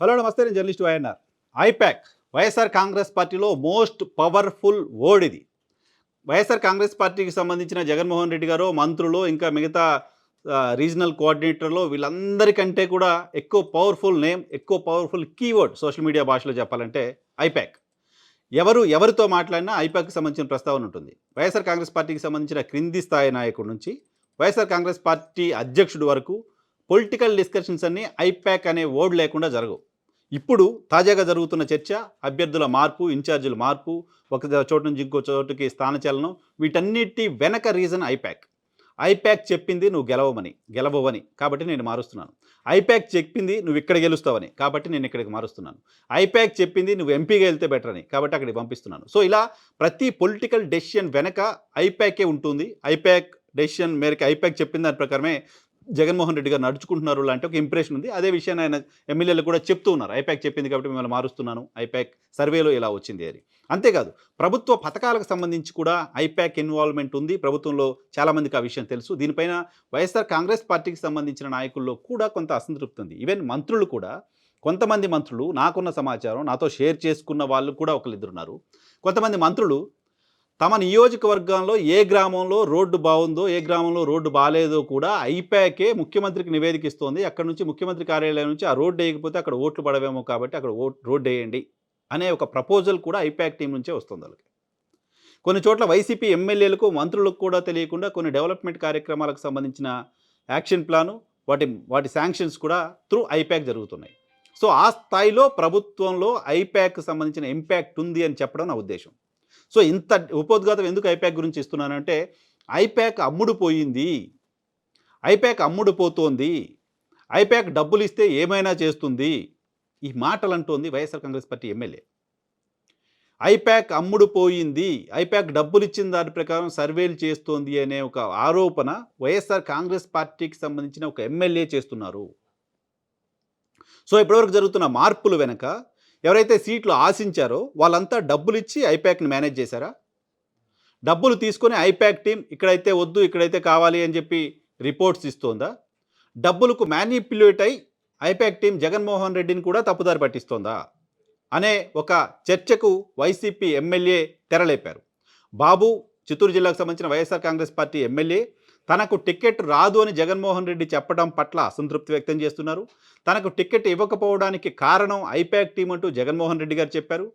Hello నమస్తే నేను journalist YNR. IPAC YSR Congress పార్టీలో మోస్ట్ పవర్ఫుల్ ఓడ్ ఇది వైఎస్ఆర్ కాంగ్రెస్ పార్టీకి సంబంధించిన జగన్మోహన్ రెడ్డి గారు మంత్రులు ఇంకా మిగతా రీజనల్ కోఆర్డినేటర్లు వీళ్ళందరికంటే కూడా ఎక్కువ పవర్ఫుల్ నేమ్ ఎక్కువ పవర్ఫుల్ కీవర్డ్ సోషల్ మీడియా భాషలో చెప్పాలంటే ఐపాక్ ఎవరు ఎవరితో మాట్లాడినా ఐపాక్కి సంబంధించిన ప్రస్తావన ఉంటుంది. వైఎస్ఆర్ కాంగ్రెస్ పార్టీకి సంబంధించిన క్రింది స్థాయి నాయకుడి నుంచి వైఎస్ఆర్ కాంగ్రెస్ పార్టీ అధ్యక్షుడి వరకు పొలిటికల్ డిస్కషన్స్ అన్నీ ఐపాక్ అనే ఓడ్ లేకుండా జరగవు. ఇప్పుడు తాజాగా జరుగుతున్న చర్చ అభ్యర్థుల మార్పు ఇన్ఛార్జీల మార్పు ఒక చోటు నుంచి ఇంకో చోటుకి స్థానచలనం వీటన్నిటి వెనక రీజన్ ఐపాక్. ఐపాక్ చెప్పింది నువ్వు గెలవమని గెలవవని కాబట్టి నేను మారుస్తున్నాను. ఐపాక్ చెప్పింది నువ్వు ఇక్కడ గెలుస్తావని కాబట్టి నేను ఇక్కడికి మారుస్తున్నాను. ఐపాక్ చెప్పింది నువ్వు ఎంపీగా వెళ్తే బెటర్ అని కాబట్టి అక్కడికి పంపిస్తున్నాను. సో ఇలా ప్రతి పొలిటికల్ డెసిషన్ వెనక ఐపాకే ఉంటుంది. ఐపాక్ డెసిషన్ మేరకు ఐపాక్ చెప్పిన దాని ప్రకారమే జగన్మోహన్ రెడ్డి గారు నడుచుకుంటున్నారు లాంటి ఒక ఇంప్రెషన్ ఉంది. అదే విషయాన్ని ఆయన ఎమ్మెల్యేలు కూడా చెప్తూ ఉన్నారు. ఐపాక్ చెప్పింది కాబట్టి మిమ్మల్ని మారుస్తున్నాను. ఐపాక్ సర్వేలో ఇలా వచ్చింది అని. అంతేకాదు ప్రభుత్వ పథకాలకు సంబంధించి కూడా ఐపాక్ ఇన్వాల్వ్మెంట్ ఉంది. ప్రభుత్వంలో చాలామందికి ఆ విషయం తెలుసు. దీనిపైన వైఎస్ఆర్ కాంగ్రెస్ పార్టీకి సంబంధించిన నాయకుల్లో కూడా కొంత అసంతృప్తి ఉంది. ఈవెన్ మంత్రులు కూడా కొంతమంది మంత్రులు నాకున్న సమాచారం నాతో షేర్ చేసుకున్న వాళ్ళు కూడా ఒకరిద్దరు ఉన్నారు కొంతమంది మంత్రులు తమ నియోజకవర్గంలో ఏ గ్రామంలో రోడ్డు బాగుందో ఏ గ్రామంలో రోడ్డు బాగాలేదో కూడా ఐపాకే ముఖ్యమంత్రికి నివేదిక ఇస్తోంది అక్కడ నుంచి ముఖ్యమంత్రి కార్యాలయం నుంచి ఆ రోడ్డు వేయకపోతే అక్కడ ఓట్లు పడవేమో కాబట్టి అక్కడ ఓట్ రోడ్డు వేయండి అనే ఒక ప్రపోజల్ కూడా ఐపాక్ టీం నుంచే వస్తుంది వాళ్ళకి. కొన్ని చోట్ల వైసీపీ ఎమ్మెల్యేలకు మంత్రులకు కూడా తెలియకుండా కొన్ని డెవలప్మెంట్ కార్యక్రమాలకు సంబంధించిన యాక్షన్ ప్లాను వాటి వాటి శాంక్షన్స్ కూడా త్రూ ఐపాక్ జరుగుతున్నాయి. సో ఆ స్థాయిలో ప్రభుత్వంలో ఐపాక్ సంబంధించిన ఇంపాక్ట్ ఉంది అని చెప్పడం నా ఉద్దేశం. సో ఇంత ఉపోద్ఘాతం ఎందుకు ఐపాక్ గురించి ఇస్తున్నానంటే ఐపాక్ అమ్ముడు పోయింది. ఐపాక్ అమ్ముడు పోతోంది. ఐపాక్ డబ్బులు ఇస్తే ఏమైనా చేస్తుంది. ఈ మాటలు అంటోంది వైఎస్ఆర్ కాంగ్రెస్ పార్టీ ఎమ్మెల్యే. ఐపాక్ అమ్ముడు పోయింది. ఐపాక్ డబ్బులు ఇచ్చిన దాని ప్రకారం సర్వేలు చేస్తోంది అనే ఒక ఆరోపణ వైఎస్ఆర్ కాంగ్రెస్ పార్టీకి సంబంధించిన ఒక ఎమ్మెల్యే చేస్తున్నారు. సో ఇప్పటివరకు జరుగుతున్న మార్పులు వెనక ఎవరైతే సీట్లు ఆశించారో వాళ్ళంతా డబ్బులు ఇచ్చి ఐపాక్ని మేనేజ్ చేశారా? డబ్బులు తీసుకొని ఐపాక్ టీం ఇక్కడైతే వద్దు ఇక్కడైతే కావాలి అని చెప్పి రిపోర్ట్స్ ఇస్తోందా? డబ్బులకు మ్యానిపులేట్ అయి ఐపాక్ టీం జగన్మోహన్ రెడ్డిని కూడా తప్పుదారి పట్టిస్తోందా? అనే ఒక చర్చకు వైసీపీ ఎమ్మెల్యే తెరలేపారు. బాబు చిత్తూరు జిల్లాకు సంబంధించిన వైఎస్ఆర్ కాంగ్రెస్ పార్టీ ఎమ్మెల్యే తనకు టికెట్ రాదు అని జగన్మోహన్ రెడ్డి చెప్పడం పట్ల అసంతృప్తి వ్యక్తం చేస్తున్నారు. తనకు టికెట్ ఇవ్వకపోవడానికి కారణం ఐపాక్ టీం అంటూ జగన్మోహన్ రెడ్డి గారు చెప్పారు.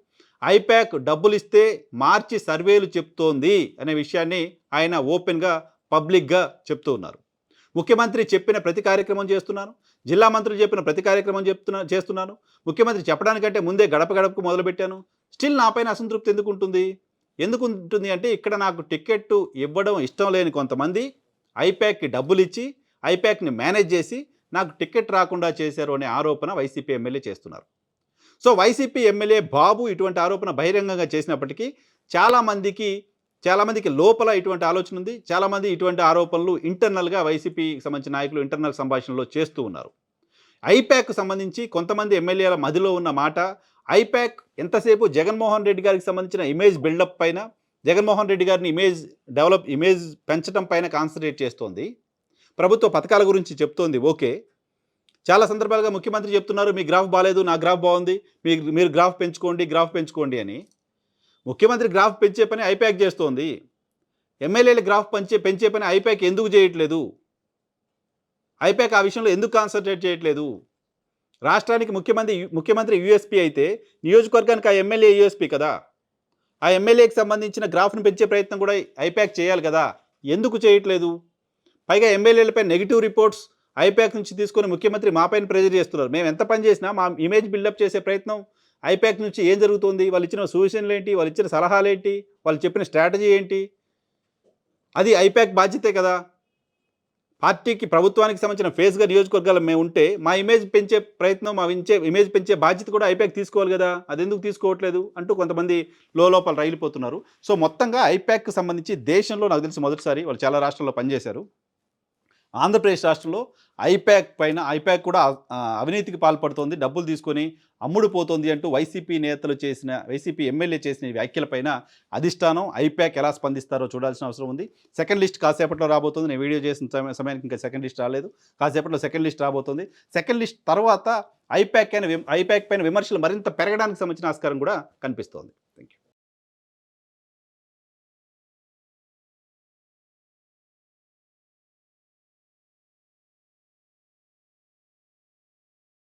ఐపాక్ డబ్బులు ఇస్తే మార్చి సర్వేలు చెప్తోంది అనే విషయాన్ని ఆయన ఓపెన్గా పబ్లిక్గా చెప్తూ ఉన్నారు. ముఖ్యమంత్రి చెప్పిన ప్రతి కార్యక్రమం చేస్తున్నాను. జిల్లా మంత్రులు చెప్పిన ప్రతి కార్యక్రమం చెప్తున్నా చేస్తున్నాను. ముఖ్యమంత్రి చెప్పడానికంటే ముందే గడప గడపకు మొదలుపెట్టాను. స్టిల్ నాపైన అసంతృప్తి ఎందుకు ఉంటుంది? ఎందుకు ఉంటుంది అంటే ఇక్కడ నాకు టికెట్ ఇవ్వడం ఇష్టం లేని కొంతమంది ఐపాక్కి డబ్బులు ఇచ్చి ఐపాక్ని మేనేజ్ చేసి నాకు టికెట్ రాకుండా చేశారు అనే ఆరోపణ వైసీపీ ఎమ్మెల్యే చేస్తున్నారు. సో వైసీపీ ఎమ్మెల్యే బాబు ఇటువంటి ఆరోపణ బహిరంగంగా చేసినప్పటికీ చాలామందికి చాలామందికి లోపల ఇటువంటి ఆలోచన ఉంది. చాలామంది ఇటువంటి ఆరోపణలు ఇంటర్నల్గా వైసీపీకి సంబంధించిన నాయకులు ఇంటర్నల్ సంభాషణలో చేస్తూ ఉన్నారు. ఐపాక్ సంబంధించి కొంతమంది ఎమ్మెల్యేల మదిలో ఉన్న మాట ఐపాక్ ఎంతసేపు జగన్మోహన్ రెడ్డి గారికి సంబంధించిన ఇమేజ్ బిల్డప్ పైన జగన్మోహన్ రెడ్డి గారిని ఇమేజ్ డెవలప్ ఇమేజ్ పెంచడం పైన కాన్సన్ట్రేట్ చేస్తోంది. ప్రభుత్వ పథకాల గురించి చెప్తోంది. ఓకే. చాలా సందర్భాలుగా ముఖ్యమంత్రి చెప్తున్నారు మీ గ్రాఫ్ బాగాలేదు నా గ్రాఫ్ బాగుంది మీ మీరు గ్రాఫ్ పెంచుకోండి గ్రాఫ్ పెంచుకోండి అని. ముఖ్యమంత్రి గ్రాఫ్ పెంచే పని ఐప్యాక్ చేస్తోంది. ఎమ్మెల్యేలు గ్రాఫ్ పెంచే పెంచే పని ఐప్యాక్ ఎందుకు చేయట్లేదు? ఐప్యాక్ ఆ విషయంలో ఎందుకు కాన్సన్ట్రేట్ చేయట్లేదు? రాష్ట్రానికి ముఖ్యమంత్రి ముఖ్యమంత్రి యూఎస్పీ అయితే నియోజకవర్గానికి ఆ ఎమ్మెల్యే యూఎస్పీ కదా? ఆ ఎమ్మెల్యేకి సంబంధించిన గ్రాఫ్ను పెంచే ప్రయత్నం కూడా ఐప్యాక్ చేయాలి కదా. ఎందుకు చేయట్లేదు? పైగా ఎమ్మెల్యేలపై నెగిటివ్ రిపోర్ట్స్ ఐపాక్ నుంచి తీసుకొని ముఖ్యమంత్రి మాపైన ప్రెజర్ చేస్తున్నారు. మేము ఎంత పని చేసినా మా ఇమేజ్ బిల్డప్ చేసే ప్రయత్నం ఐపాక్ నుంచి ఏం జరుగుతుంది? వాళ్ళు ఇచ్చిన సూచనలు ఏంటి? వాళ్ళు ఇచ్చిన సలహాలు ఏంటి? వాళ్ళు చెప్పిన స్ట్రాటజీ ఏంటి? అది ఐపాక్ బాధ్యతే కదా. పార్టీకి ప్రభుత్వానికి సంబంధించిన ఫేస్గా నియోజకవర్గాలు మేము ఉంటే మా ఇమేజ్ పెంచే ప్రయత్నం మా ఇచ్చే ఇమేజ్ పెంచే బాధ్యత కూడా ఐప్యాక్ తీసుకోవాలి కదా? అది ఎందుకు తీసుకోవట్లేదు? అంటూ కొంతమంది లోపల రైలిపోతున్నారు సో మొత్తంగా ఐపాక్కి సంబంధించి దేశంలో నాకు తెలిసి మొదటిసారి వాళ్ళు చాలా రాష్ట్రాల్లో పనిచేశారు. ఆంధ్రప్రదేశ్ రాష్ట్రంలో ఐపాక్ పైన ఐపాక్ కూడా అవినీతికి పాల్పడుతోంది. డబ్బులు తీసుకొని అమ్ముడుపోతోంది అంటూ వైసీపీ నేతలు చేసిన వైసీపీ ఎమ్మెల్యే చేసిన వ్యాఖ్యలపైన అధిష్టానం ఐపాక్ ఎలా స్పందిస్తారో చూడాల్సిన అవసరం ఉంది. సెకండ్ లిస్ట్ కాసేపట్లో రాబోతుంది. నేను వీడియో చేసిన సమయానికి ఇంకా సెకండ్ లిస్ట్ రాలేదు. కాసేపట్లో సెకండ్ లిస్ట్ రాబోతుంది. సెకండ్ లిస్ట్ తర్వాత ఐప్యాక్ అయిన విమ- ఐప్యాక్ పైన విమర్శలు మరింత పెరగడానికి సంబంధించిన ఆస్కారం కూడా కనిపిస్తోంది.